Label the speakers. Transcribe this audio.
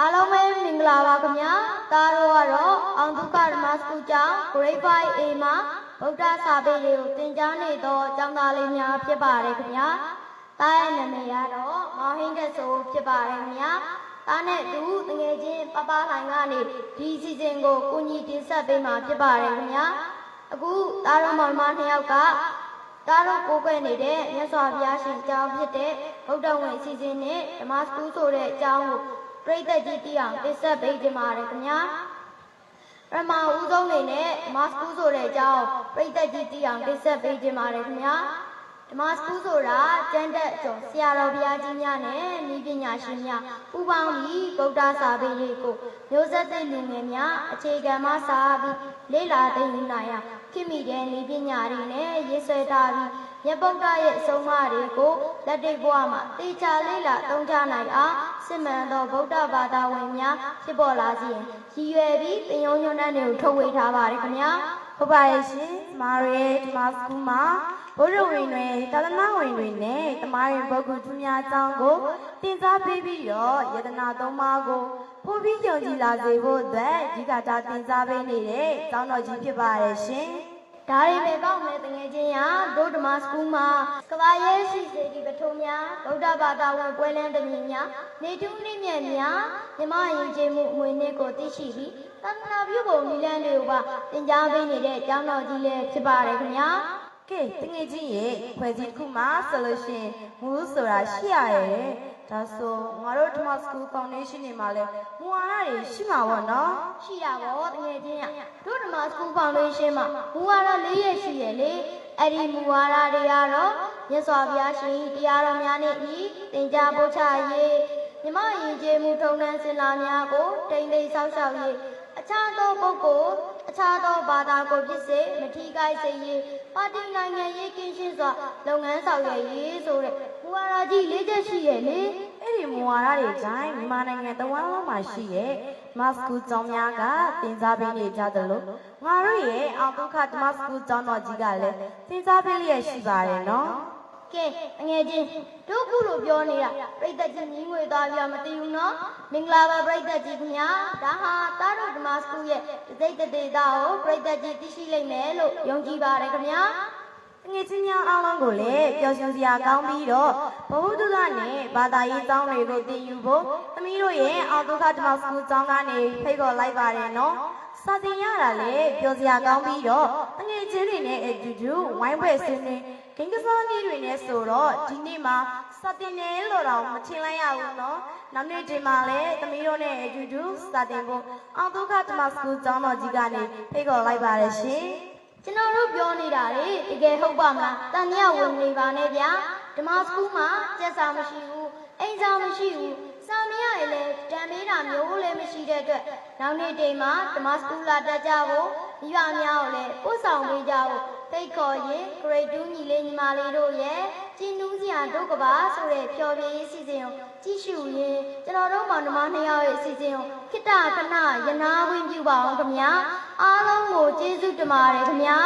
Speaker 1: အားလုံးပဲမင်္ဂလာပါခင်ဗျာတားတို့ကတော့အောင်ဒုက္ခဓမ္မစကူကျောင်း grade 5A မှာဗုဒ္ဓစာပေတွေကိုသင်ကြားနေသောကျောင်းသားလေးများဖြစ်ပါတယ်ခင်ဗျာတားရဲ့နာမည်ကတော့မောင်ဟင်းတဲ့ဆိုဖြစ်ပါတယ်ခင်ဗျာတားနဲ့သူတငယ်ချင်းပပလိုင်ကနေဒီစီစဉ်ကိုကိုကြီးတင်ဆက်ပေးမှာဖြစ်ပါတယ်ခင်ဗျာအခုတားတို့မောင်နှမနှစ်ယောက်ကတာတော့ကိုကွယ်နေတဲ့မြတ်စွာဘုရားရှင်ကျောင်းဖြစ်တဲ့ဗုဒ္ဓဝင်အစီအစဉ်နဲ့ဓမ္မစကူးဆိုတဲ့အကြောင်းကို ပြိသက်ကြီးသိအောင်တင်ဆက်ပေးကြပါရခင်ဗျာပရမဦးဆုံးနေနဲ့ဓမ္မစကူးဆိုတဲ့အကြောင်းပြိသက်ကြီးသိအောင်တင်ဆက်ပေးကြပါရခင်ဗျာဓမ္မစကူးဆိုတာကျမ်းတက်ကျော်ဆရာတော်ဘုရားကြီးများနဲ့ဤပညာရှင်များပူပေါင်းပြီးဗုဒ္ဓစာပေလေးကိုမျိုးဆက်တဲ့လူငယ်များအခြေခံမှစာပြီးလေ့လာသိသိနိုင်အောင်ခိမိတဲ့ဤပညာတွေနဲ့ရေးဆွဲထားပြီး မြတ်ဗုဒ္ဓရဲ့အဆုံးအမတွေကိုလက်တွေ့ဘဝမှာတေချာလေးလာသုံးချနိုင်အောင်စစ်မှန်သောဗုဒ္ဓဘာသာဝင်များဖြစ်ပေါ်လာစေရန်ရည်ရွယ်ပြီးသင်ယုံညွှန်းတဲ့တွေကိုထုတ်ဝေထားပါတယ်ခင်ဗျာ
Speaker 2: ဟုတ်ပါရဲ့ရှင်။မာရီရဲ့ဓမ္မစကူမှာဘုရဝင်တွေသာသနာဝင်တွေနဲ့တမားရင်ပုဂ္ဂိုလ်သူများအကြောင်းကိုတင်စားပေးပြီးတော့ယတနာသုံးပါးကိုပို့ပြီးယုံကြည်လာစေဖို့အတွက်အဓိကတာတင်စားပေးနေတဲ့ကျောင်းတော်ကြီးဖြစ်ပါရဲ့ရှင်။
Speaker 1: ဒါရီပဲပေါ့မယ်တကယ်ချင်းရဒုဓမ္မစကူးမှာကဘာရဲရှိစေဒီပထုံများဗုဒ္ဓဘာသာဝင်ပွဲလန်းသမီးများနေတူးနှိမြတ်များမြမယဉ်ကျေးမှုအမွေနှစ်ကိုသိရှိပြီးသန္တာပြုပုံနိလန်းတွေကိုပါသင်ကြားပေးနေတဲ့ကျောင်းတော်ကြီးလည်းဖြစ်ပါတယ်ခင်ဗျာ
Speaker 2: ကဲတငယ်ချင်းရဲ့ဖွဲ့စည်းတစ်ခုမှာဆိုလို့ရှရင်မူဆိုတာရှိရတယ်ဒါဆိုငါတို့ဓမ္မစကူဖောင်ဒေးရှင်းနေမှာလဲမူဝါဒတွေရှိမှာပေါ့နော်
Speaker 1: ရှိတာပေါ့တကယ်ချင်းရဒုဓမ္မစကူးဖောင်ဒေးရှင်းမှာမူဝါဒ၄ရက်ရှိရလေအဲ့ဒီမူဝါဒတွေကတော့မြတ်စွာဘုရားရှင်တရားတော်များနဲ့ဤသင်ကြားပို့ချရေးမြမယဉ်ကျေးမှုထုံးတမ်းစင်လာများကိုတိမ်တိမ်ဆောက်ရှောက်ရေး အခြားသောပုဂ္ဂိုလ်အခြားသောဘာသာကိုဖြစ်စေမထီကိုက်စေရေးပါတီနိုင်ငံရေးကင်းရှင်းစွာလုပ်ငန်းဆောင်ရွက်ရေးဆိုတဲ့မူဝါဒကြီး၄ချက်ရှိရလေ
Speaker 2: အဲ့ဒီမူဝါဒတွေတိုင်းမြန်မာနိုင်ငံတဝန်းလုံးမှာရှိတဲ့မတ်စကူကျောင်းများကတင်စားပေးနေကြသလိုငါတို့ရဲ့အောင်ဒုက္ခဓမ္မစကူကျောင်းတော်ကြီးကလည်းတင်စားပေးလျက်ရှိပါတယ်နော်
Speaker 1: ကဲအငယ်ချင်းတို့ခုလိုပြောနေတာပြိတ္တကြီးညီငွေသွားပြမသိဘူးနော်မင်္ဂလာပါပြိတ္တကြီးခင်ဗျာဒါဟာတာတို့ဓမ္မစကူရဲ့တသိတတေတာကိုပြိတ္တကြီးသိရှိလိမ့်မယ်လို့ယုံကြည်ပါတယ်ခင်ဗျာ
Speaker 2: ငွေချင်းများအားလုံးကိုလည်းပျော်ရွှင်စရာကောင်းပြီးတော့ဘဝတုဒနဲ့ဘာသာရေးကျောင်းတွေကိုသင်ယူဖို့သမီးတို့ရဲ့အောင်ဒုက္ခဓမ္မစကူကျောင်းကနေဖိတ်ခေါ်လိုက်ပါတယ်နော်စာသင်ရတာလေပျော်စရာကောင်းပြီးတော့ငွေချင်းတွေနဲ့အတူတူဝိုင်းပွဲဆင်းနေ ဂင်္ဂစားကြီးတွေနဲ့ဆိုတော့ဒီနေ့မှာစာသင်တယ်လို့တော့မထင်လိုက်ရဘူးနော်နောက်နေ့ဒီမှာလည်းသမီးတို့နဲ့အတူတူစာသင်ဖို့အောင်ဒုက္ခဓမ္မစကူကျောင်းတော်ကြီးကနေဖိတ်ခေါ်လိုက်ပါတယ်ရှင်
Speaker 1: ကျွန်တော်တို့ပြောနေတာလေတကယ်ဟုတ်ပါမလားတန်မြဝင်နေပါနဲ့ဗျာဓမ္မစကူမှာကျက်စာမရှိဘူးအိမ်စာမရှိဘူးစာမရရင်လည်းတန်ပေးတာမျိုးလည်းမရှိတဲ့အတွက်နောက်နေ့တိမ်မှာဓမ္မစကူလာတက်ကြဖို့မိဘများကိုလည်းပို့ဆောင်ပေးကြဖို့ ဖိတ်ခေါ်ရင် grade 2ညီလေးညီမလေးတို့ရဲ့ကျင်းနှူးစရာတို့ကပါဆိုတဲ့ပျော်ပြရေးစီစဉ်ကိုကြည့်ရှုရင်ကျွန်တော်တို့မောင်နှမနှစ်ယောက်ရဲ့စီစဉ်ကိုခိတ္တခဏရနာခွင့်ပြုပါအောင်ခင်ဗျာအားလုံးကိုကျေးဇူးတင်ပါတယ်ခင်ဗျာ